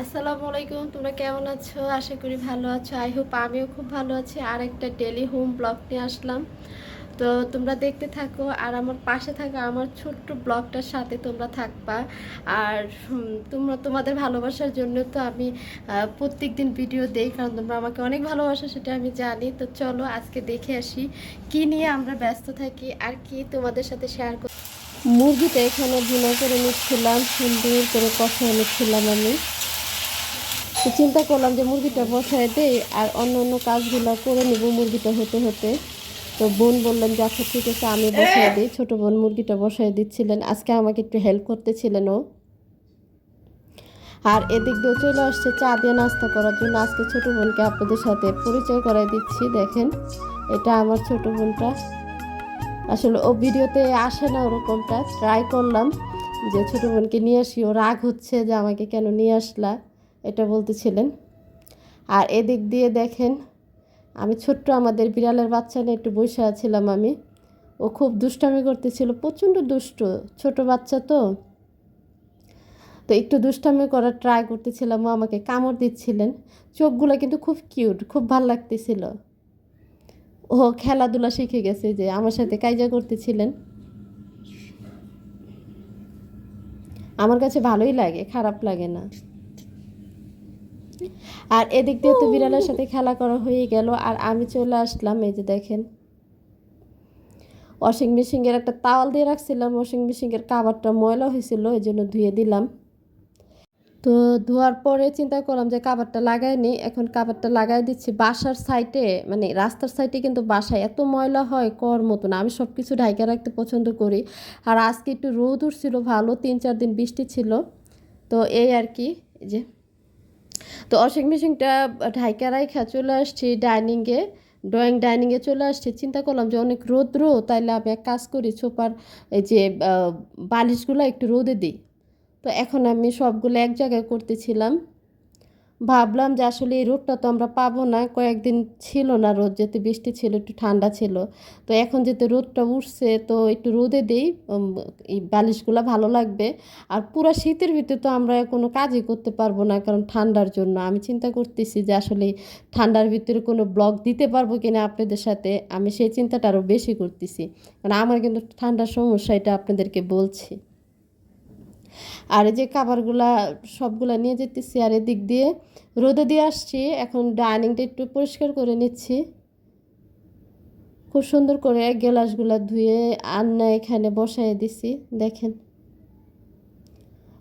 আসসালামু আলাইকুম, তোমরা কেমন আছো? আশা করি ভালো আছো। আই হোপ আমিও খুব ভালো আছি। আর একটা ডেলি হোম ব্লগ নিয়ে আসলাম। তো তোমরা দেখতে থাকো আর আমার পাশে থাকো আমার ছোট্ট ব্লগটার সাথে তোমরা থাকবা। আর তোমরা তোমাদের ভালোবাসার জন্য তো আমি প্রত্যেক দিন ভিডিও দেই, কারণ তোমরা আমাকে অনেক ভালোবাসো, সেটা আমি জানি। তো চলো আজকে দেখে আসি কি নিয়ে আমরা ব্যস্ত থাকি আর কি তোমাদের সাথে শেয়ার করি মুরগিটা এখানে ভুনা করে নিচ্ছিলাম সুন্দর করে কষায় নিচ্ছিলাম আমি। তো চিন্তা করলাম যে মুরগিটা বসায় দেই আর অন্য অন্য কাজগুলো করে নেব মুরগিটা হতে হতে। তো বোন বললেন যে আচ্ছা ঠিক আছে, আমি বসায় দিই। ছোটো বোন মুরগিটা বসায় দিচ্ছিলেন। আজকে আমাকে একটু হেল্প করতেছিলেন ও। আর এদিক দিয়ে চলে আসছে চা দিয়ে নাস্তা করার জন্য। আজকে ছোটো বোনকে আপনাদের সাথে পরিচয় করাই দিচ্ছি, দেখেন। এটা আমার ছোট বোনটা। আসলে ও ভিডিওতে আসে না ওরকমটা। ট্রাই করলাম যে ছোটো বোনকে নিয়ে আসি। ও রাগ হচ্ছে যে আমাকে কেন নিয়ে আসলা। এটা বলতেছিলেন। আর এদিক দিয়ে দেখেন, আমি ছোট্ট আমাদের বিড়ালের বাচ্চা নিয়ে একটু বসে আছিলাম আমি। ও খুব দুষ্টামি করতেছিল, প্রচণ্ড দুষ্ট, ছোট বাচ্চা তো। তো একটু দুষ্টামি করার ট্রাই করতেছিলাম, ও আমাকে কামড় দিচ্ছিলেন। চোখগুলো কিন্তু খুব কিউট খুব ভালো লাগতেছিল। ও খেলাধুলা শিখে গেছে যে আমার সাথে কাইজা করতেছিলেন। আমার কাছে ভালোই লাগে, খারাপ লাগে না। আর এদিক দিয়ে তো বিড়ালের সাথে খেলা করা হয়ে গেল আর আমি চলে আসলাম এই যে দেখেন। ওয়াশিং মেশিনের একটা তাওয়াল দিয়ে রাখছিলাম ওয়াশিং মেশিনের কাভারটা ময়লা হয়েছিল এই জন্য ধুয়ে দিলাম। তো ধোয়ার পরে চিন্তা করলাম যে কাভারটা লাগাইনি এখন কাভারটা লাগাই দিচ্ছি। বাসার সাইডে মানে রাস্তার সাইডে কিন্তু বাসায় এত ময়লা হয় কর মতো না আমি সব কিছু ঢাইকা রাখতে পছন্দ করি। আর আজকে একটু রোদ উঠছিল ভালো তিন চার দিন বৃষ্টি ছিল। তো এই আর কি এই যে তো ওয়াশিং মেশিনটা ঢাইকা রাইখা চলে আসছি ডাইনিংয়ে ড্রয়িং ডাইনিংয়ে চলে আসছি। চিন্তা করলাম যে অনেক রৌদ্র, তাইলে আমি এক কাজ করি, সোফার এই যে বালিশগুলো একটু রোদে দিই। তো এখন আমি সবগুলো এক জায়গায় করতেছিলাম। ভাবলাম যে আসলে এই রোদটা তো আমরা পাবো না। কয়েকদিন ছিল না রোদ যেতে বৃষ্টি ছিল, একটু ঠান্ডা ছিল। তো এখন যেতে রোদটা উঠছে, তো একটু রোদে দিই এই বালিশগুলো ভালো লাগবে। আর পুরো শীতের ভিতরে তো আমরা কোনো কাজই করতে পারব না, কারণ ঠান্ডার জন্য। আমি চিন্তা করতেছি যে আসলে ঠান্ডার ভিতরে কোনো ব্লগ দিতে পারব কিনা আপনাদের সাথে। আমি সেই চিন্তাটা আরও বেশি করতেছি। কারণ আমার কিন্তু ঠান্ডার সমস্যা, এটা আপনাদেরকে বলছি। আর এই যে খাবারগুলা সবগুলা নিয়ে যেতেছি আর এদিক দিয়ে রোদে দিয়ে আসছি। এখন ডাইনিংটা একটু পরিষ্কার করে নিচ্ছি। খুব সুন্দর করে গ্লাসগুলা ধুয়ে আন্না এখানে বসাই দিছি, দেখেন।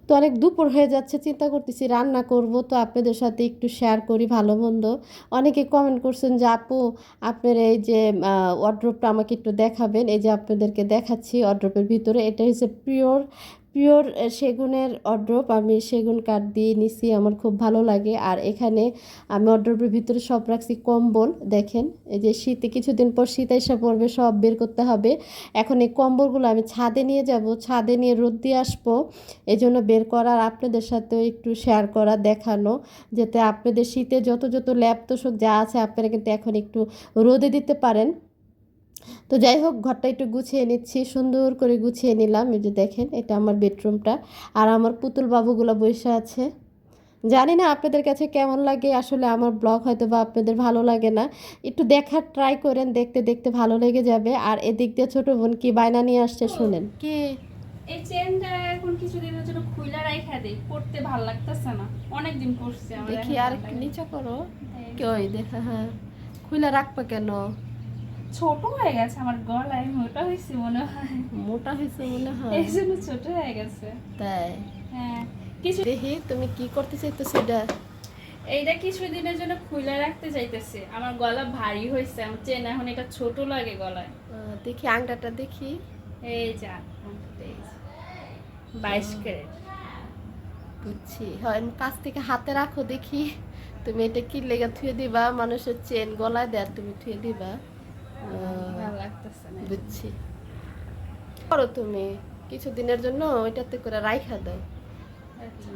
তো অনেক দুপুর হয়ে যাচ্ছে, চিন্তা করতেছি রান্না করব, তো আপনাদের সাথে একটু শেয়ার করি ভালো মন্দ। অনেকে কমেন্ট করছেন যে, আপু, আপনার এই যে ওয়ার্ড্রোপটা আমাকে একটু দেখাবেন। এই যে আপনাদেরকে দেখাচ্ছি ওয়ার্ড্রোপের ভিতরে, এটা হচ্ছে পিওর পিওর সেগুনের অড্রপ আমি সেগুন কাঠ দিয়ে নিছি, আমার খুব ভালো লাগে। আর এখানে আমি অড্রপের ভিতরে সব রাখছি কম্বল, দেখেন, এই যে শীতে কিছুদিন পর শীত এসে পড়বে, সব বের করতে হবে। এখন এই কম্বলগুলো আমি ছাদে নিয়ে যাব, ছাদে নিয়ে রোদ দিয়ে আসব এই জন্য বের করার আপনাদের সাথেও একটু শেয়ার করা, দেখানো, যাতে আপনাদের শীতে যত যত ল্যাপ তোষক যা আছে, আপনারা কিন্তু এখন একটু রোদে দিতে পারেন। তো যাই হোক ঘরটা একটু গুছিয়ে নিচ্ছি। সুন্দর করে গুছিয়ে নিলাম। এই যে দেখেন এটা আমার বেডরুমটা। আর আমার পুতুল বাবুগুলো বসে আছে। জানি না আপনাদের কাছে কেমন লাগে। আসলে আমার ব্লগ হয়তো বা আপনাদের ভালো লাগে না। একটু দেখার ট্রাই করেন দেখতে দেখতে ভালো লেগে যাবে। আর এদিক দিয়ে ছোটো বোন কি বায়না নিয়ে আসছে শুনেন। কি? এই চেনটা এখন কিছুদিনের জন্য খুইলা রাইখা দেই পড়তে ভালো লাগতেছে না। অনেক দিন পড়ছে আমার দেখি আর। নিচে করো। এই কি ওই দেখা হ্যাঁ। খুলে রাখবে কেন? ছোট হয়ে গেছে আমার গলায় মোটা হয়েছে মনে হয়। মোটা হয়েছে মনে হয়। এই জন্য ছোট হয়ে গেছে। তাই? হ্যাঁ কিছু দেখি তুমি কি করতে চাইতেছো এটা? এইটা কিছুদিনের জন্য খুইলা রাখতে চাইতেছে। আমার গলা ভারী হয়েছে আমার চেন এখন এটা ছোট লাগে গলায়। দেখি আংটাটা দেখি। এই যা বাইশ ক্যারেট। বুঝছি। হয় কাছ থেকে হাতে রাখো দেখি। তুমি এটা কি লেগে থুয়ে দিবা? মানুষের চেন গলায় দেয় তুমি থুয়ে দিবা। না বুঝছি। করো তুমি কিছুদিনের জন্য ওইটাতে করে রাইখা দাও। আচ্ছা।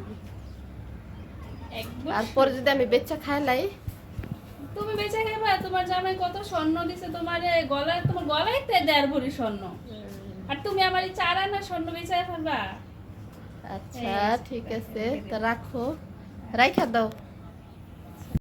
তারপরে যদি আমি বেচা খাইলাই তুমি বেঁচে খাইবা তোমার জামাই কত স্বর্ণ দিছে তোমার গলায় তোমার গলায় তে দেড় ভরি স্বর্ণ। আর তুমি আমার এই চার আনা স্বর্ণ বেঁচে ফেলবা। আচ্ছা ঠিক আছে, তা। রাখো। রাইখা দাও।